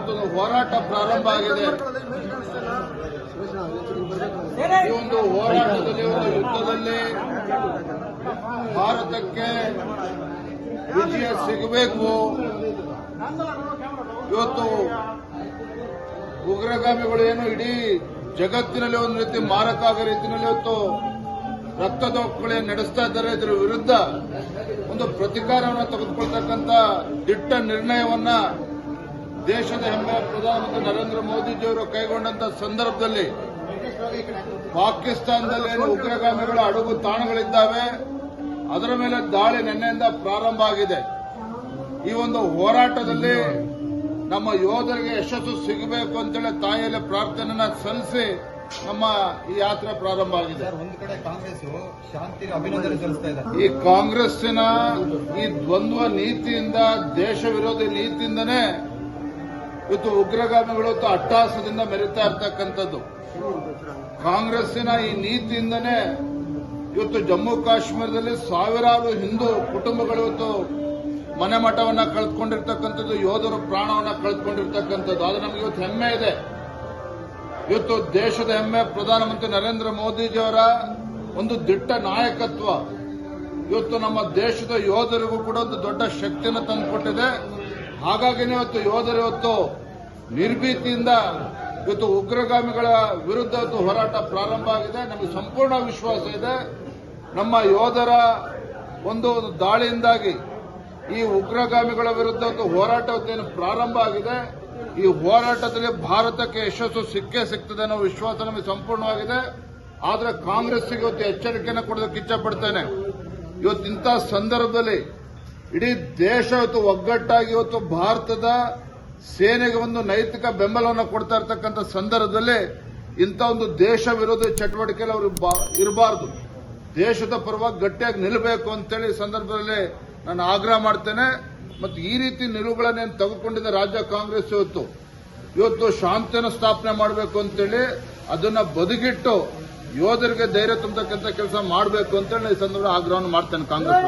ಇವತ್ತೊಂದು ಹೋರಾಟ ಪ್ರಾರಂಭ ಆಗಿದೆ. ಈ ಒಂದು ಹೋರಾಟದಲ್ಲಿ ಒಂದು ಯುದ್ಧದಲ್ಲಿ ಭಾರತಕ್ಕೆ ವಿಜಯ ಸಿಗಬೇಕು. ಇವತ್ತು ಉಗ್ರಗಾಮಿಗಳು ಏನು ಇಡೀ ಜಗತ್ತಿನಲ್ಲಿ ಒಂದು ರೀತಿ ಮಾರಕ ಆಗೋ ರೀತಿಯಲ್ಲಿ ಇವತ್ತು ರಕ್ತದೋಪಗಳೇ ನಡೆಸ್ತಾ ಇದ್ದಾರೆ. ಇದರ ವಿರುದ್ಧ ಒಂದು ಪ್ರತಿಕಾರವನ್ನು ತೆಗೆದುಕೊಳ್ತಕ್ಕಂಥ ದಿಟ್ಟ ನಿರ್ಣಯವನ್ನ ದೇಶದ ಹೆಮ್ಮೆಯ ಪ್ರಧಾನಮಂತ್ರಿ ನರೇಂದ್ರ ಮೋದಿಜಿಯವರು ಕೈಗೊಂಡಂತ ಸಂದರ್ಭದಲ್ಲಿ ಪಾಕಿಸ್ತಾನದಲ್ಲಿ ಉಗ್ರಗಾಮಿಗಳು ಉಗ್ರಗಾಮಿಗಳ ಅಡುಗು ತಾಣಗಳಿದ್ದಾವೆ ಅದರ ಮೇಲೆ ದಾಳಿ ನಿನ್ನೆಯಿಂದ ಪ್ರಾರಂಭ ಆಗಿದೆ. ಈ ಒಂದು ಹೋರಾಟದಲ್ಲಿ ನಮ್ಮ ಯೋಧರಿಗೆ ಯಶಸ್ಸು ಸಿಗಬೇಕು ಅಂತೇಳಿ ತಾಯಿಯಲ್ಲಿ ಪ್ರಾರ್ಥನೆಯನ್ನ ಸಲ್ಲಿಸಿ ನಮ್ಮ ಈ ಯಾತ್ರೆ ಪ್ರಾರಂಭ ಆಗಿದೆ. ಸರ್ ಒಂದು ಕಡೆ ಕಾಂಗ್ರೆಸ್ ಶಾಂತಿಗೆ ಅಭಿನಂದನೆ ಸಲ್ಲಿಸ್ತಾ ಇದೆ. ಈ ಕಾಂಗ್ರೆಸ್ಸಿನ ಈ ದ್ವಂದ್ವ ನೀತಿಯಿಂದ ದೇಶ ವಿರೋಧಿ ನೀತಿಯಿಂದನೇ ಇವತ್ತು ಉಗ್ರಗಾಮಿಗಳು ಇವತ್ತು ಅಟ್ಟಹಾಸದಿಂದ ಮೆರೀತಾ ಇರ್ತಕ್ಕಂಥದ್ದು. ಕಾಂಗ್ರೆಸ್ಸಿನ ಈ ನೀತಿಯಿಂದನೇ ಇವತ್ತು ಜಮ್ಮು ಕಾಶ್ಮೀರದಲ್ಲಿ ಸಾವಿರಾರು ಹಿಂದೂ ಕುಟುಂಬಗಳು ಇವತ್ತು ಮನೆ ಮಠವನ್ನ ಕಳೆದುಕೊಂಡಿರ್ತಕ್ಕಂಥದ್ದು ಯೋಧರು ಪ್ರಾಣವನ್ನ ಕಳೆದುಕೊಂಡಿರ್ತಕ್ಕಂಥದ್ದು ಅದು ನಮಗೆ ಇವತ್ತು ಹೆಮ್ಮೆ ಇದೆ. ಇವತ್ತು ದೇಶದ ಹೆಮ್ಮೆ, ಪ್ರಧಾನಮಂತ್ರಿ ನರೇಂದ್ರ ಮೋದಿಜಿಯವರ ಒಂದು ದಿಟ್ಟ ನಾಯಕತ್ವ. ಇವತ್ತು ನಮ್ಮ ದೇಶದ ಯೋಧರಿಗೂ ಕೂಡ ಒಂದು ದೊಡ್ಡ ಶಕ್ತಿಯನ್ನು ತಂದುಕೊಟ್ಟಿದೆ. ಹಾಗಾಗಿನೇ ಇವತ್ತು ಯೋಧರು ಇವತ್ತು ನಿರ್ಭೀತಿಯಿಂದ ಇವತ್ತು ಉಗ್ರಗಾಮಿಗಳ ವಿರುದ್ಧ ಹೋರಾಟ ಪ್ರಾರಂಭ ಆಗಿದೆ. ನಮಗೆ ಸಂಪೂರ್ಣ ವಿಶ್ವಾಸ ಇದೆ. ನಮ್ಮ ಯೋಧರ ಒಂದು ದಾಳಿಯಿಂದಾಗಿ ಈ ಉಗ್ರಗಾಮಿಗಳ ವಿರುದ್ಧ ಒಂದು ಹೋರಾಟ ಪ್ರಾರಂಭ ಆಗಿದೆ. ಈ ಹೋರಾಟದಲ್ಲಿ ಭಾರತಕ್ಕೆ ಯಶಸ್ಸು ಸಿಕ್ಕೇ ಸಿಗ್ತದೆ ಅನ್ನೋ ವಿಶ್ವಾಸ ನಮಗೆ ಸಂಪೂರ್ಣವಾಗಿದೆ. ಆದರೆ ಕಾಂಗ್ರೆಸ್ಗೆ ಇವತ್ತು ಎಚ್ಚರಿಕೆಯನ್ನು ಕೊಡೋದಕ್ಕೆ ಇಚ್ಛಪಡ್ತೇನೆ. ಇವತ್ತು ಇಂಥ ಸಂದರ್ಭದಲ್ಲಿ ಇಡೀ ದೇಶ ಇವತ್ತು ಒಗ್ಗಟ್ಟಾಗಿ ಇವತ್ತು ಭಾರತದ ಸೇನೆಗೆ ಒಂದು ನೈತಿಕ ಬೆಂಬಲವನ್ನು ಕೊಡ್ತಾ ಇರ್ತಕ್ಕಂಥ ಸಂದರ್ಭದಲ್ಲಿ ಇಂಥ ಒಂದು ದೇಶ ವಿರೋಧಿ ಚಟುವಟಿಕೆಯಲ್ಲಿ ಅವರು ಇರಬಾರದು ದೇಶದ ಪರವಾಗಿ ಗಟ್ಟಿಯಾಗಿ ನಿಲ್ಲಬೇಕು ಅಂತೇಳಿ ಸಂದರ್ಭದಲ್ಲಿ ನಾನು ಆಗ್ರಹ ಮಾಡ್ತೇನೆ ಮತ್ತು ಈ ರೀತಿ ನಿಲುವುಗಳನ್ನೇನು ತೆಗೆದುಕೊಂಡಿದ್ದ ರಾಜ್ಯ ಕಾಂಗ್ರೆಸ್ ಇವತ್ತು ಇವತ್ತು ಶಾಂತಿಯನ್ನು ಸ್ಥಾಪನೆ ಮಾಡಬೇಕು ಅಂತೇಳಿ ಅದನ್ನ ಬದುಕಿಟ್ಟು ಯೋಧರಿಗೆ ಧೈರ್ಯ ತುಂಬತಕ್ಕಂಥ ಕೆಲಸ ಮಾಡಬೇಕು ಅಂತೇಳಿ ಈ ಸಂದರ್ಭ ಆಗ್ರಹವನ್ನು ಮಾಡ್ತೇನೆ ಕಾಂಗ್ರೆಸ್.